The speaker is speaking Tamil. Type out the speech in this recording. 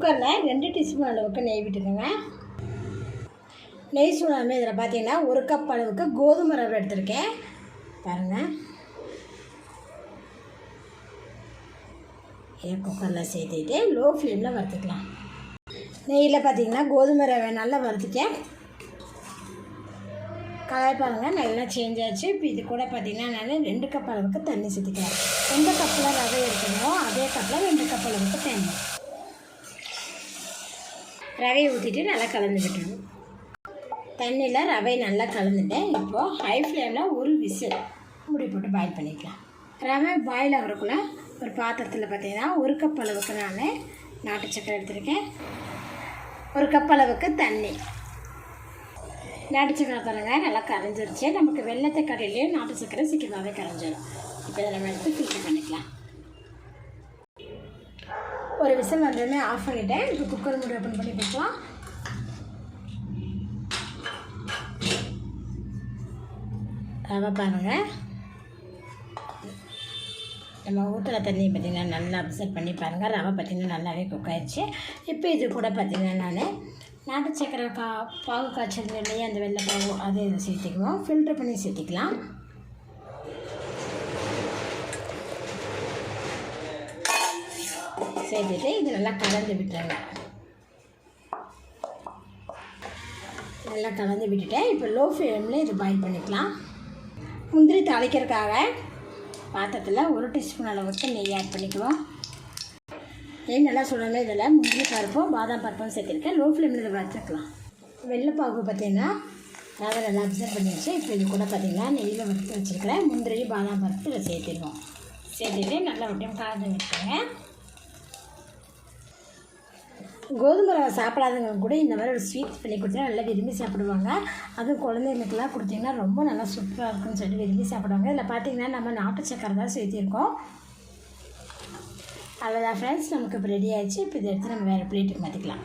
குக்கரில் ரெண்டு டீஸ்பூன் அளவுக்கு நெய் விட்டுக்கோங்க. நெய் சூடாமல் இதில் பார்த்தீங்கன்னா ஒரு கப் அளவுக்கு கோதுமை ரவை எடுத்திருக்கேன். பாருங்கள் இதை குக்கரில் சேர்த்துட்டு லோ ஃப்ளேமில் வறுத்துக்கலாம். நெய்யில் பார்த்தீங்கன்னா கோதுமை ரவை நல்லா வறுத்துட்டேன். கலர் பாருங்கள் நல்லா சேஞ்ச் ஆச்சு. இப்போ இது கூட பார்த்தீங்கன்னா நான் ரெண்டு கப் அளவுக்கு தண்ணி சேர்த்துக்கிறேன். எந்த கப்பில் ரவை எடுக்கணுமோ அதே கப்பில் ரெண்டு கப் அளவுக்கு தண்ணி ரவையை ஊற்றிட்டு நல்லா கலந்து விட்டுணும் தண்ணியில் ரவை நல்லா கலந்துட்டேன். இப்போது ஹை ஃப்ளேமில் ஒரு விசில் மூடி போட்டு பாயில் பண்ணிக்கலாம். ரவை பாயில் ஆகிறக்குள்ள ஒரு பாத்திரத்தில் பார்த்தீங்கன்னா ஒரு கப் அளவுக்கு நான் நாட்டு சக்கரை எடுத்திருக்கேன். ஒரு கப் அளவுக்கு தண்ணி. நாட்டு சக்கரை பாருங்க நல்லா கரைஞ்சிருச்சு. நமக்கு வெள்ளத்தை கடையிலேயே நாட்டு சக்கரை சீக்கிரமாகவே கரைஞ்சிடும் இப்போ இதை நம்ம எடுத்து ஃபில்டர் பண்ணிக்கலாம். ஒரு விசில் வந்ததுமே ஆஃப் பண்ணிட்டேன். இப்போ குக்கர் மூடி ஓப்பன் பண்ணி பார்க்கலாம் ரவை பாருங்கள் நம்ம ஊற்றுற தண்ணி பார்த்திங்கன்னா நல்லா அப்சர்வ் பண்ணி பாருங்கள் ரவை பார்த்திங்கன்னா நல்லாவே குக் ஆயிடுச்சு. இப்போ இது கூட பார்த்திங்கன்னா நான் நாட்டு சக்கரை கா பாகு காய்ச்சல் இல்லையே அந்த வெள்ளை பாகு அதை சேர்த்துக்குவோம். ஃபில்ட்ரு பண்ணி சேர்த்திக்கலாம். சேர்த்துட்டு இது நல்லா கலந்து விட்டுருங்க நல்லா கலந்து விட்டுட்டேன். இப்போ லோ ஃப்ளேமில் இது பாயில் பண்ணிக்கலாம். முந்திரி தாளிக்கிறதுக்காக பாத்திரத்தில் ஒரு டீஸ்பூன் அளவுக்கு நெய் ஆட் பண்ணிக்குவோம். நெய் நல்லா சொல்லணும் இதில் முந்திரி பருப்பும் பாதாம் பருப்பும் சேர்த்துருக்கேன். லோ ஃப்ளேமில் இதை வச்சுக்கலாம் வெள்ளைப்பாகு பார்த்தீங்கன்னா நான் நல்லா அப்சர்வ் பண்ணி வச்சேன். இப்போ இது கூட பார்த்தீங்கன்னா நெய்யில் வறுத்து வச்சுருக்கிறேன் முந்திரி பாதாம் பருப்பு இதை சேர்த்துருவோம் சேர்த்துட்டு நல்லா விட்டையும் கலந்து விட்டுருங்க கோதுமை ரவை சாப்பிடாதவங்க கூட இந்த மாதிரி ஒரு ஸ்வீட் பண்ணி கொடுத்தா நல்லா விரும்பி சாப்பிடுவாங்க. அதுவும் குழந்தைங்களுக்கெல்லாம் கொடுத்தீங்கன்னா ரொம்ப நல்லா சூப்பராக இருக்கும்னு சொல்லிட்டு விரும்பி சாப்பிடுவாங்க. இதில் பார்த்தீங்கன்னா நம்ம நாட்டு சக்கரை தான் சேர்த்திருக்கோம். அவ்வளோதான் ஃப்ரெண்ட்ஸ் நமக்கு இப்போ ரெடி ஆயிடுச்சு. இப்போ இதை எடுத்து நம்ம வேறு பிளேட்டுக்கு மாற்றிக்கலாம்